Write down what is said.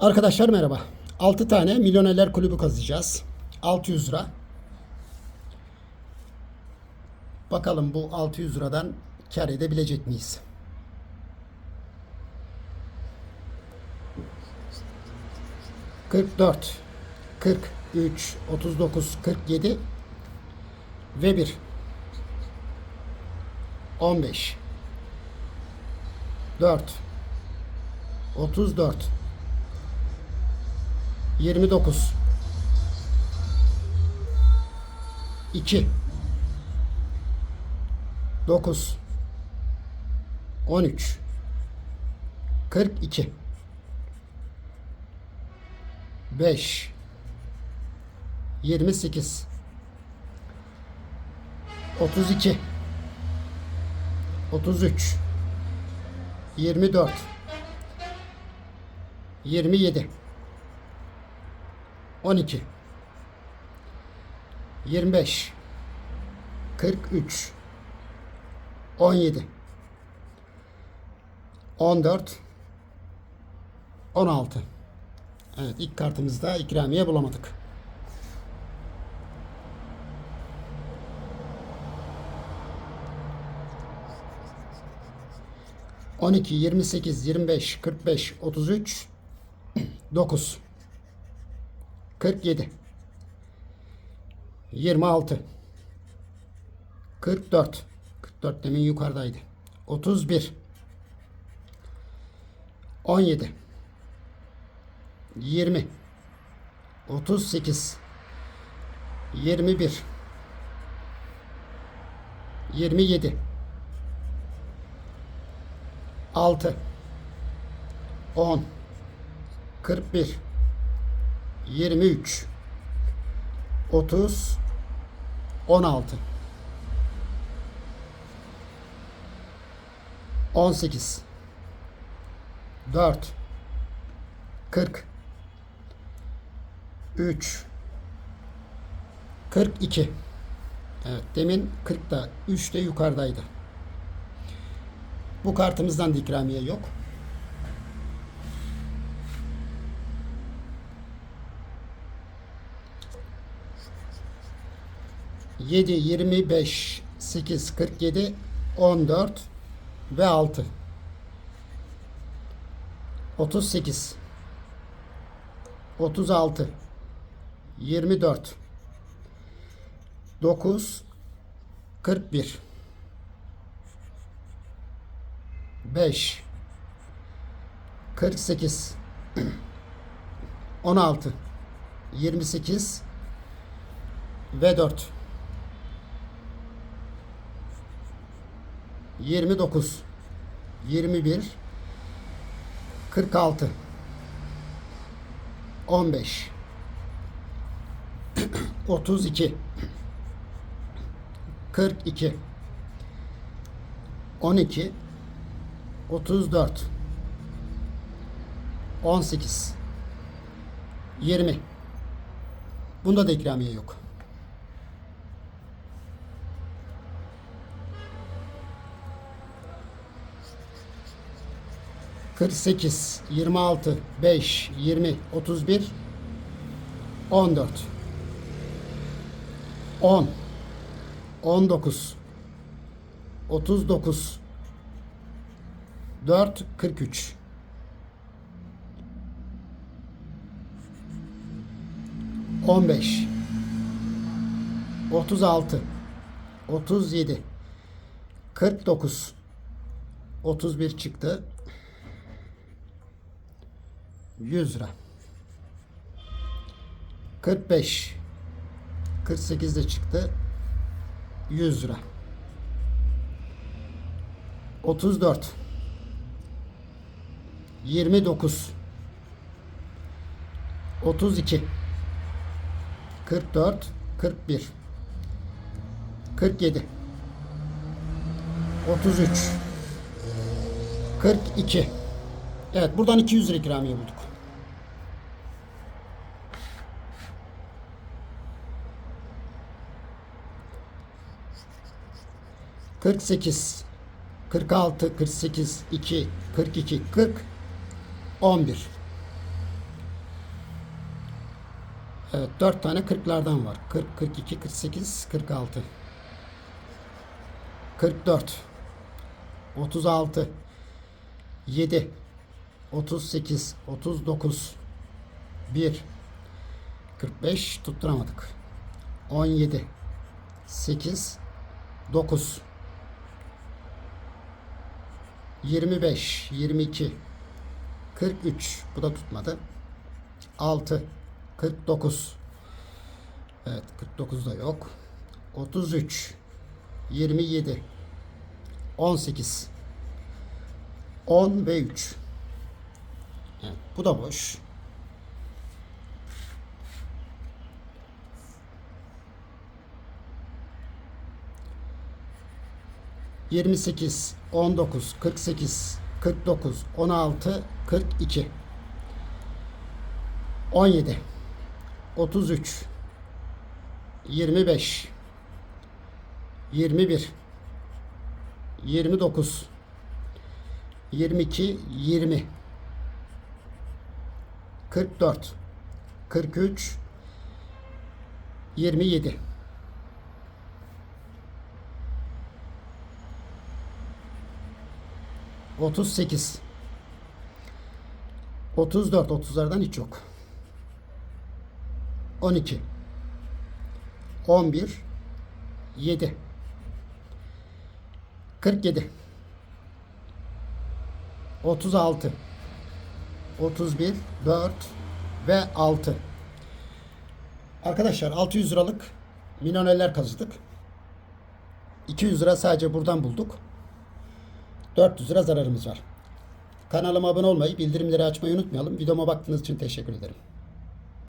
Arkadaşlar merhaba. 6 tane milyonerler kulübü kazıyacağız. 600 lira. Bakalım bu 600 liradan kar edebilecek miyiz? Kırk dört, kırk üç, otuz dokuz, kırk yedi ve bir. On beş. Dört. Otuz dört. 29 2 9 13 42 5 28 32 33 24 27 12 25 43 17 14 16 Evet ilk kartımızda ikramiye bulamadık. On iki, yirmi sekiz, yirmi beş, kırk beş, otuz üç, dokuz. 47 26 44 44 demin yukarıdaydı. 31 17 20 38 21 27 6 10 41 23 30 16 18 4 40 3 42 Evet demin 40'da 3 de yukarıdaydı. Bu kartımızdan da ikramiye yok. 7, 25, 8, 47, 14 ve 6. 38, 36, 24, 9, 41, 5, 48, 16, 28 ve 4. 29 21 46 15 32 42 12 34 18 20 Bunda da ikramiye yok. 48, 26, 5, 20, 31, 14, 10, 19, 39, 4, 43, 15, 36, 37, 49, 31 çıktı. 100 lira. 45 48 de çıktı. 100 lira. 34 29 32 44 41 47 33 42 Evet buradan 200 lira ikramiye bulduk. Kırk sekiz, kırk altı, kırk sekiz, iki, kırk iki, kırk, on bir. Evet 4 tane 40'lardan var. 40, 42, 48, 46. 44. 36. 7. 38. 39. 1. 45 tutturamadık. 17. 8. 9. 25. 22. 43. Bu da tutmadı. 6. 49. Evet 49 da yok. 33. 27. 18. 10 ve 3. Evet, bu da boş. 28, 19, 48, 49, 16, 42, 17, 33, 25, 21, 29, 22, 20, 44, 43, 27, 38 34 30'lardan hiç yok. 12 11 7 47 36 31 4 ve 6 Arkadaşlar 600 liralık minoneller kazıdık. 200 lira sadece buradan bulduk. 400 lira zararımız var. Kanalıma abone olmayı, bildirimleri açmayı unutmayalım. Videoma baktığınız için teşekkür ederim.